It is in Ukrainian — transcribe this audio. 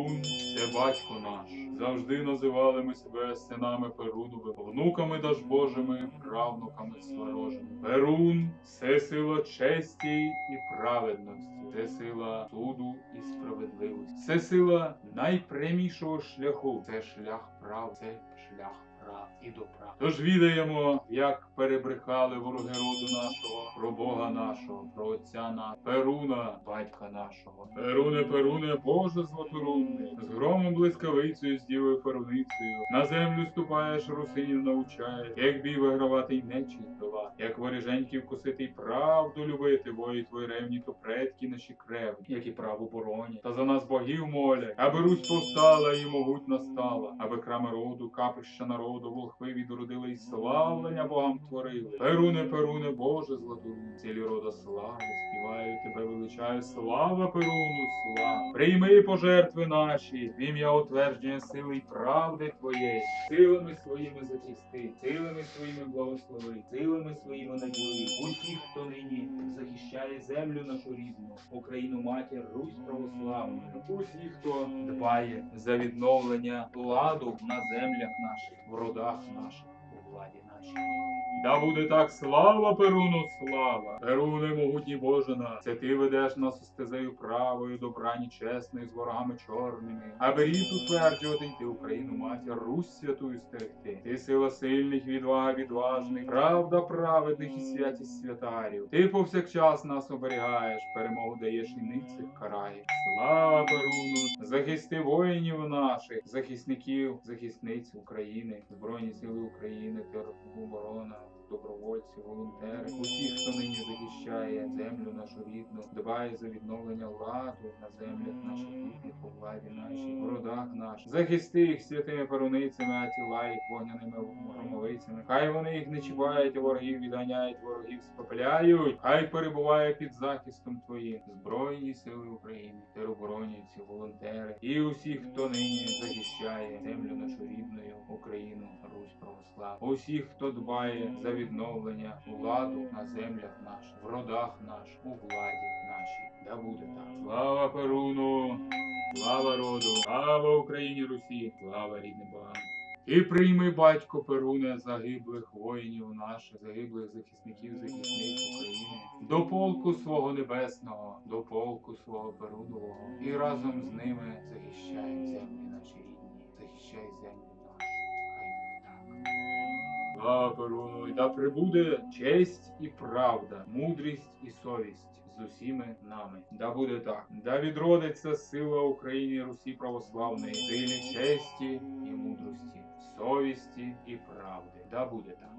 Перун це батько наш. Завжди називали ми себе синами Перуновими, внуками Дажбожими, правнуками сварожими. Перун це сила честі і праведності, це сила суду і справедливості, це сила найпрямішого шляху, це шлях прав, це шлях прав і до прав. Тож відаємо, як перебрехали вороги роду нашого, про Бога нашого, про Отця нашого, Перуна, батька нашого. Перуне, Перуне, Боже златорунний, з громом блискавицею, з дівою Перуницею, на землю ступаєш, русинів навчаєш, як бій вигравати й нечість долати, як воріженьків косити й правду любити, бої твої ревні, то предки наші кревні, які праву боронять, та за нас богів молять, аби Русь повстала і могутна стала, аби храми роду, капища народу, волхви відродили й славлення Богам творили. Перуне, Перуне, Боже златорун, цілі рода слави, співаю тебе, величаю, слава Перуну, слава. Прийми пожертви наші, в ім'я утвердження сили й правди твоєї, силами своїми захисти, силами своїми благослови, силами своїми наділи, усіх, хто нині захищає землю нашу рідну, Україну матір, Русь православну, усіх, хто дбає за відновлення ладу на землях наших, в родах наших, у владі нашій. Да буде так слава Перуну, слава! Перуне, могутній Божина, це ти ведеш нас стезею правою, добрані чесною, з ворогами чорними, аби рід утверджувати йти Україну, матір, Русь святую стерегти. Ти сила сильних, відвага відважних, правда праведних і святість святарів. Ти повсякчас нас оберігаєш, перемогу даєш і ницих караєш. Слава Перуну! Захисти воїнів наших, захисників, захисниць України, Збройні сили України, тероборона, добровольці, волонтери, усіх, хто нині захищає землю нашу рідну, дбає за відновлення ладу на землях наших рідних, нашій, в наших. Захисти їх святими паруницями, а тіла їх вогняними громовицями. Хай вони їх не чіпають, ворогів відганяють, ворогів спопиляють. Хай перебуває під захистом твоїм Збройні сили України, тероборонівці, волонтери і усіх, хто нині захищає землю нашу рідною, Україну, Русь православну. Усіх, хто дбає за відновлення владу на землях наших, в родах наших, у владі нашій. Да буде так. Слава Перуну, слава роду, слава Україні Русі, слава рідним богам. І прийми, батько Перуне, загиблих воїнів наших, загиблих захисників, захисниць України, до полку свого небесного, до полку свого Перунового, і разом з ними захищай землі наші рідні, захищай землю Слава да прибуде честь і правда, мудрість і совість з усіми нами. Да буде так. Да відродиться сила України Русі православної, силі честі і мудрості, совісті і правди. Да буде так.